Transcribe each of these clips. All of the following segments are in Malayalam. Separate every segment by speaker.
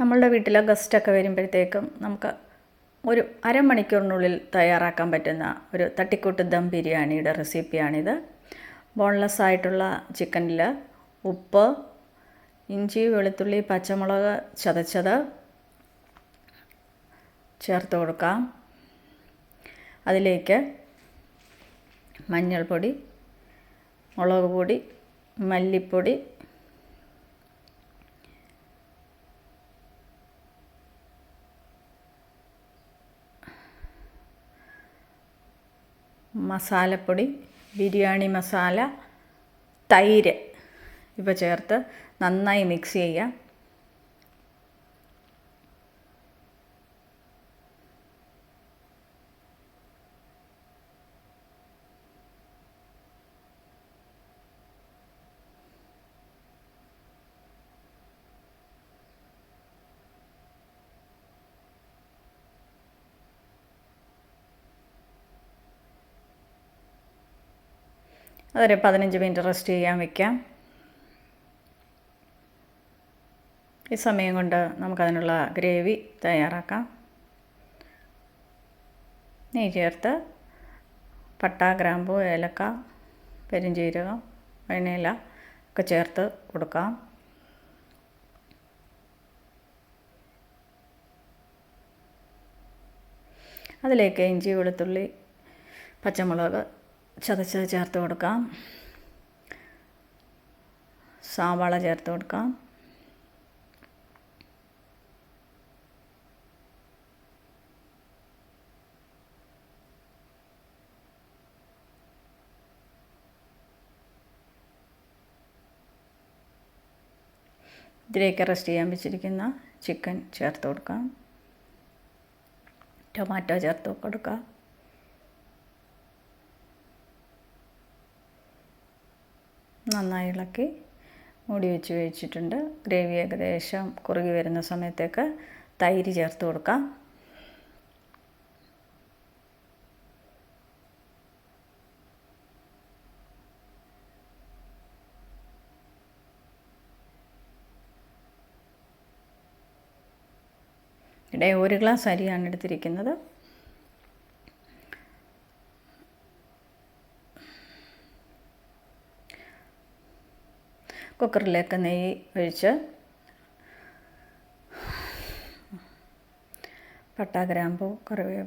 Speaker 1: നമ്മളുടെ വീട്ടിലെ ഗസ്റ്റൊക്കെ വരുമ്പോഴത്തേക്കും നമുക്ക് ഒരു അരമണിക്കൂറിനുള്ളിൽ തയ്യാറാക്കാൻ പറ്റുന്ന ഒരു തട്ടിക്കൂട്ട് ദം ബിരിയാണിയുടെ റെസിപ്പിയാണിത്. ബോൺലെസ് ആയിട്ടുള്ള ചിക്കനിൽ ഉപ്പ് ഇഞ്ചി വെളുത്തുള്ളി പച്ചമുളക് ചതച്ചത് ചേർത്ത് കൊടുക്കാം. അതിലേക്ക് മഞ്ഞൾപ്പൊടി മുളക് പൊടി മല്ലിപ്പൊടി മസാലപ്പൊടി ബിരിയാണി മസാല തൈര് ഇവ ചേർത്ത് നന്നായി മിക്സ് ചെയ്യാം അതൊരു പതിനഞ്ച് മിനിറ്റ് റെസ്റ്റ് ചെയ്യാൻ വെക്കാം. ഈ സമയം കൊണ്ട് നമുക്കതിനുള്ള ഗ്രേവി തയ്യാറാക്കാം. നെയ് ചേർത്ത് പട്ട ഗ്രാമ്പു ഏലക്ക പെരിഞ്ചീരകം വെണ്ണയില ഒക്കെ ചേർത്ത് കൊടുക്കാം. അതിലേക്ക് ഇഞ്ചി വെളുത്തുള്ളി പച്ചമുളക് ചതച്ചത് ചേർത്ത് കൊടുക്കാം. സവാള ചേർത്ത് കൊടുക്കാം. ഇതിലേക്ക് റെസ്റ്റ് ചെയ്യാൻ വെച്ചിരിക്കുന്ന ചിക്കൻ ചേർത്ത് കൊടുക്കാം. ടൊമാറ്റോ ചേർത്ത് കൊടുക്കാം. നന്നായി ഇളക്കി മൂടി വെച്ച് വെച്ചിട്ടുണ്ട് ഗ്രേവി ഏകദേശം കുറുകി വരുന്ന സമയത്തേക്ക് തൈര് ചേർത്ത് കൊടുക്കാം. ഇവിടെ ഒരു ഗ്ലാസ് അരിയാണ് എടുത്തിരിക്കുന്നത്. കുക്കറിലേക്ക് നെയ്യ് ഒഴിച്ച് പട്ട ഗ്രാമ്പൂ കറിവേ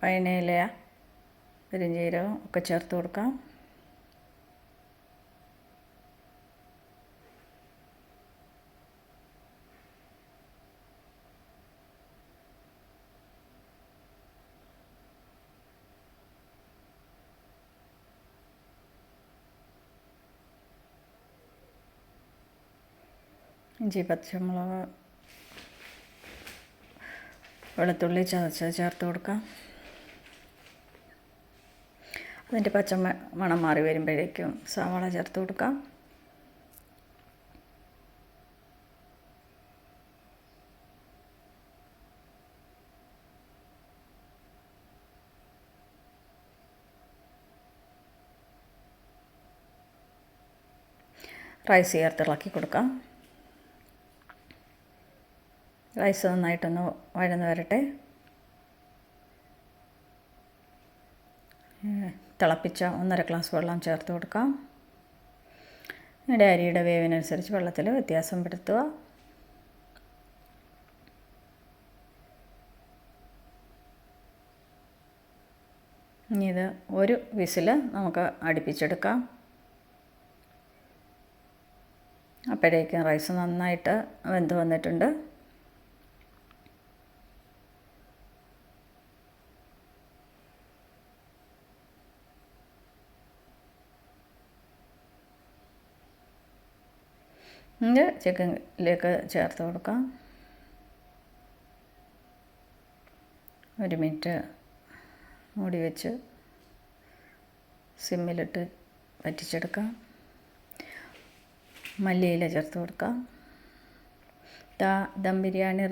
Speaker 1: പൈനയില പെരിഞ്ചീരകം ഒക്കെ ചേർത്ത് കൊടുക്കാം. ഇഞ്ചി പച്ചമുളക് വെളുത്തുള്ളി ചതച്ചത് ചേർത്ത് കൊടുക്കാം. അതിന്റെ പച്ച മണം മാറി വരുമ്പോഴേക്കും സവാള ചേർത്ത് കൊടുക്കാം. റൈസ് ചേർത്ത് ഇളക്കി കൊടുക്കാം. റൈസ് നന്നായിട്ടൊന്ന് വഴന്ന് വരട്ടെ. തിളപ്പിച്ച ഒന്നര ഗ്ലാസ് വെള്ളം ചേർത്ത് കൊടുക്കാം. നിങ്ങളുടെ അരിയുടെ വേവിനനുസരിച്ച് വെള്ളത്തിൽ വ്യത്യാസം പെടുത്തുക ഇനി ഇത് ഒരു വിസിൽ നമുക്ക് അടുപ്പിച്ചെടുക്കാം. അപ്പോഴേക്കും റൈസ് നന്നായിട്ട് വെന്ത് വന്നിട്ടുണ്ട്. ഇത് ചിക്കനിലേക്ക് ചേർത്ത് കൊടുക്കാം. ഒരു മിനിറ്റ് മൂടി വെച്ച് സിമ്മിലിട്ട് വറ്റിച്ചെടുക്കാം. മല്ലിയില ചേർത്ത് കൊടുക്കാം. ദം ബിരിയാണി